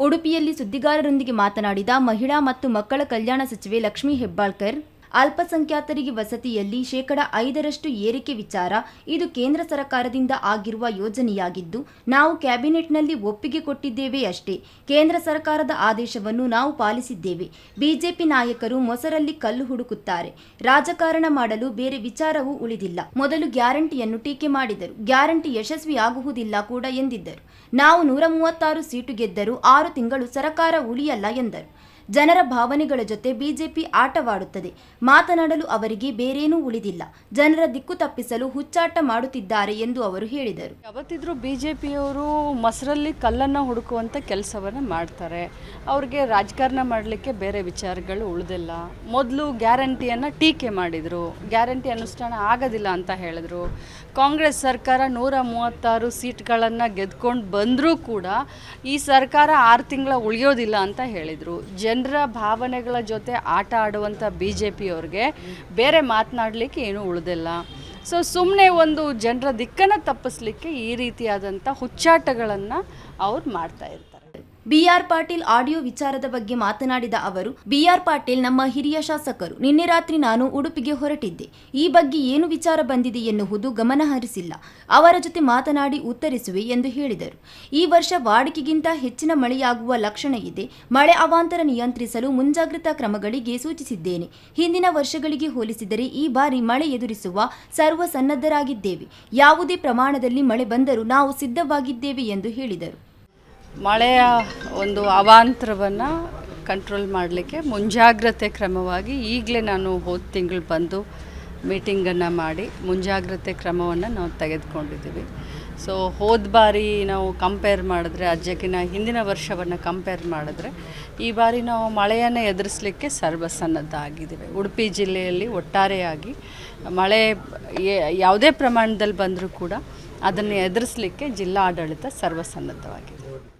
ಉಡುಪಿಯಲ್ಲಿ ಸುದ್ದಿಗಾರರೊಂದಿಗೆ ಮಾತನಾಡಿದ ಮಹಿಳಾ ಮತ್ತು ಮಕ್ಕಳ ಕಲ್ಯಾಣ ಸಚಿವೆ ಲಕ್ಷ್ಮೀ ಹೆಬ್ಬಾಳ್ಕರ್ ಅಲ್ಪಸಂಖ್ಯಾತರಿಗೆ ವಸತಿಯಲ್ಲಿ ಶೇಕಡ ಐದರಷ್ಟು ಏರಿಕೆ ವಿಚಾರ ಇದು ಕೇಂದ್ರ ಸರ್ಕಾರದಿಂದ ಆಗಿರುವ ಯೋಜನೆಯಾಗಿದ್ದು, ನಾವು ಕ್ಯಾಬಿನೆಟ್ನಲ್ಲಿ ಒಪ್ಪಿಗೆ ಕೊಟ್ಟಿದ್ದೇವೆ ಅಷ್ಟೇ. ಕೇಂದ್ರ ಸರ್ಕಾರದ ಆದೇಶವನ್ನು ನಾವು ಪಾಲಿಸಿದ್ದೇವೆ. ಬಿಜೆಪಿ ನಾಯಕರು ಮೊಸರಲ್ಲಿ ಕಲ್ಲು ಹುಡುಕುತ್ತಾರೆ. ರಾಜಕಾರಣ ಮಾಡಲು ಬೇರೆ ವಿಚಾರವೂ ಉಳಿದಿಲ್ಲ. ಮೊದಲು ಗ್ಯಾರಂಟಿಯನ್ನು ಟೀಕೆ ಮಾಡಿದರು. ಗ್ಯಾರಂಟಿ ಯಶಸ್ವಿಯಾಗುವುದಿಲ್ಲ ಕೂಡ ಎಂದಿದ್ದರು. ನಾವು ನೂರ ಮೂವತ್ತಾರು ಸೀಟು ಗೆದ್ದರೂ ಆರು ತಿಂಗಳು ಸರಕಾರ ಉಳಿಯಲ್ಲ ಎಂದರು. ಜನರ ಭಾವನೆಗಳ ಜೊತೆ ಬಿಜೆಪಿ ಆಟವಾಡುತ್ತದೆ. ಮಾತನಾಡಲು ಅವರಿಗೆ ಬೇರೇನೂ ಉಳಿದಿಲ್ಲ. ಜನರ ದಿಕ್ಕು ತಪ್ಪಿಸಲು ಹುಚ್ಚಾಟ ಮಾಡುತ್ತಿದ್ದಾರೆ ಎಂದು ಅವರು ಹೇಳಿದರು. ಯಾವತ್ತಿದ್ರೂ ಬಿಜೆಪಿಯವರು ಜೆ ಪಿಯವರು ಮೊಸರಲ್ಲಿ ಕಲ್ಲನ್ನು ಹುಡುಕುವಂಥ ಕೆಲಸವನ್ನು ಮಾಡ್ತಾರೆ. ಅವ್ರಿಗೆ ರಾಜಕಾರಣ ಮಾಡಲಿಕ್ಕೆ ಬೇರೆ ವಿಚಾರಗಳು ಉಳಿದಿಲ್ಲ. ಮೊದಲು ಗ್ಯಾರಂಟಿಯನ್ನು ಟೀಕೆ ಮಾಡಿದರು. ಗ್ಯಾರಂಟಿ ಅನುಷ್ಠಾನ ಆಗೋದಿಲ್ಲ ಅಂತ ಹೇಳಿದ್ರು. ಕಾಂಗ್ರೆಸ್ ಸರ್ಕಾರ ನೂರ ಮೂವತ್ತಾರು ಸೀಟ್ಗಳನ್ನು ಗೆದ್ಕೊಂಡು ಬಂದರೂ ಕೂಡ ಈ ಸರ್ಕಾರ ಆರು ತಿಂಗಳ ಉಳಿಯೋದಿಲ್ಲ ಅಂತ ಹೇಳಿದರು. ಜನರ ಭಾವನೆಗಳ ಜೊತೆ ಆಟ ಆಡುವಂಥ ಬಿ ಜೆ ಪಿಯವ್ರಿಗೆ ಬೇರೆ ಮಾತನಾಡಲಿಕ್ಕೆ ಏನೂ ಉಳಿದಿಲ್ಲ. ಸೊ ಸುಮ್ಮನೆ ಒಂದು ಜನರ ದಿಕ್ಕನ್ನು ತಪ್ಪಿಸ್ಲಿಕ್ಕೆ ಈ ರೀತಿಯಾದಂಥ ಹುಚ್ಚಾಟಗಳನ್ನು ಅವ್ರು ಮಾಡ್ತಾ ಇರ್ತಾರೆ. ಬಿಆರ್ ಪಾಟೀಲ್ ಆಡಿಯೋ ವಿಚಾರದ ಬಗ್ಗೆ ಮಾತನಾಡಿದ ಅವರು, ಬಿಆರ್ ಪಾಟೀಲ್ ನಮ್ಮ ಹಿರಿಯ ಶಾಸಕರು. ನಿನ್ನೆ ರಾತ್ರಿ ನಾನು ಉಡುಪಿಗೆ ಹೊರಟಿದ್ದೆ. ಈ ಬಗ್ಗೆ ಏನು ವಿಚಾರ ಬಂದಿದೆ ಎನ್ನುವುದು ಗಮನಹರಿಸಿಲ್ಲ ಅವರ ಜೊತೆ ಮಾತನಾಡಿ ಉತ್ತರಿಸುವೆ ಎಂದು ಹೇಳಿದರು. ಈ ವರ್ಷ ವಾಡಿಕೆಗಿಂತ ಹೆಚ್ಚಿನ ಮಳೆಯಾಗುವ ಲಕ್ಷಣ ಇದೆ. ಮಳೆ ಅವಾಂತರ ನಿಯಂತ್ರಿಸಲು ಮುಂಜಾಗ್ರತಾ ಕ್ರಮಗಳಿಗೆ ಸೂಚಿಸಿದ್ದೇನೆ. ಹಿಂದಿನ ವರ್ಷಗಳಿಗೆ ಹೋಲಿಸಿದರೆ ಈ ಬಾರಿ ಮಳೆ ಎದುರಿಸುವ ಸರ್ವ ಸನ್ನದ್ಧರಾಗಿದ್ದೇವೆ ಯಾವುದೇ ಪ್ರಮಾಣದಲ್ಲಿ ಮಳೆ ಬಂದರೂ ನಾವು ಸಿದ್ಧವಾಗಿದ್ದೇವೆ ಎಂದು ಹೇಳಿದರು. ಮಳೆಯ ಒಂದು ಅವಾಂತರವನ್ನು ಕಂಟ್ರೋಲ್ ಮಾಡಲಿಕ್ಕೆ ಮುಂಜಾಗ್ರತೆ ಕ್ರಮವಾಗಿ ಈಗಲೇ ನಾನು ಹೋದ ತಿಂಗಳು ಬಂದು ಮೀಟಿಂಗನ್ನು ಮಾಡಿ ಮುಂಜಾಗ್ರತೆ ಕ್ರಮವನ್ನು ನಾವು ತೆಗೆದುಕೊಂಡಿದ್ದೀವಿ. ಸೊ ಹೋದ ಬಾರಿ ನಾವು ಕಂಪೇರ್ ಮಾಡಿದ್ರೆ ಅಜ್ಜಕ್ಕಿನ ಹಿಂದಿನ ವರ್ಷವನ್ನು ಕಂಪೇರ್ ಮಾಡಿದ್ರೆ, ಈ ಬಾರಿ ನಾವು ಮಳೆಯನ್ನು ಎದುರಿಸಲಿಕ್ಕೆ ಸರ್ವಸನ್ನದ್ಧ ಆಗಿದ್ದೀವಿ ಉಡುಪಿ ಜಿಲ್ಲೆಯಲ್ಲಿ ಒಟ್ಟಾರೆಯಾಗಿ ಮಳೆ ಯಾವುದೇ ಪ್ರಮಾಣದಲ್ಲಿ ಬಂದರೂ ಕೂಡ ಅದನ್ನು ಎದುರಿಸಲಿಕ್ಕೆ ಜಿಲ್ಲಾ ಆಡಳಿತ ಸರ್ವಸನ್ನದ್ಧವಾಗಿದೆ.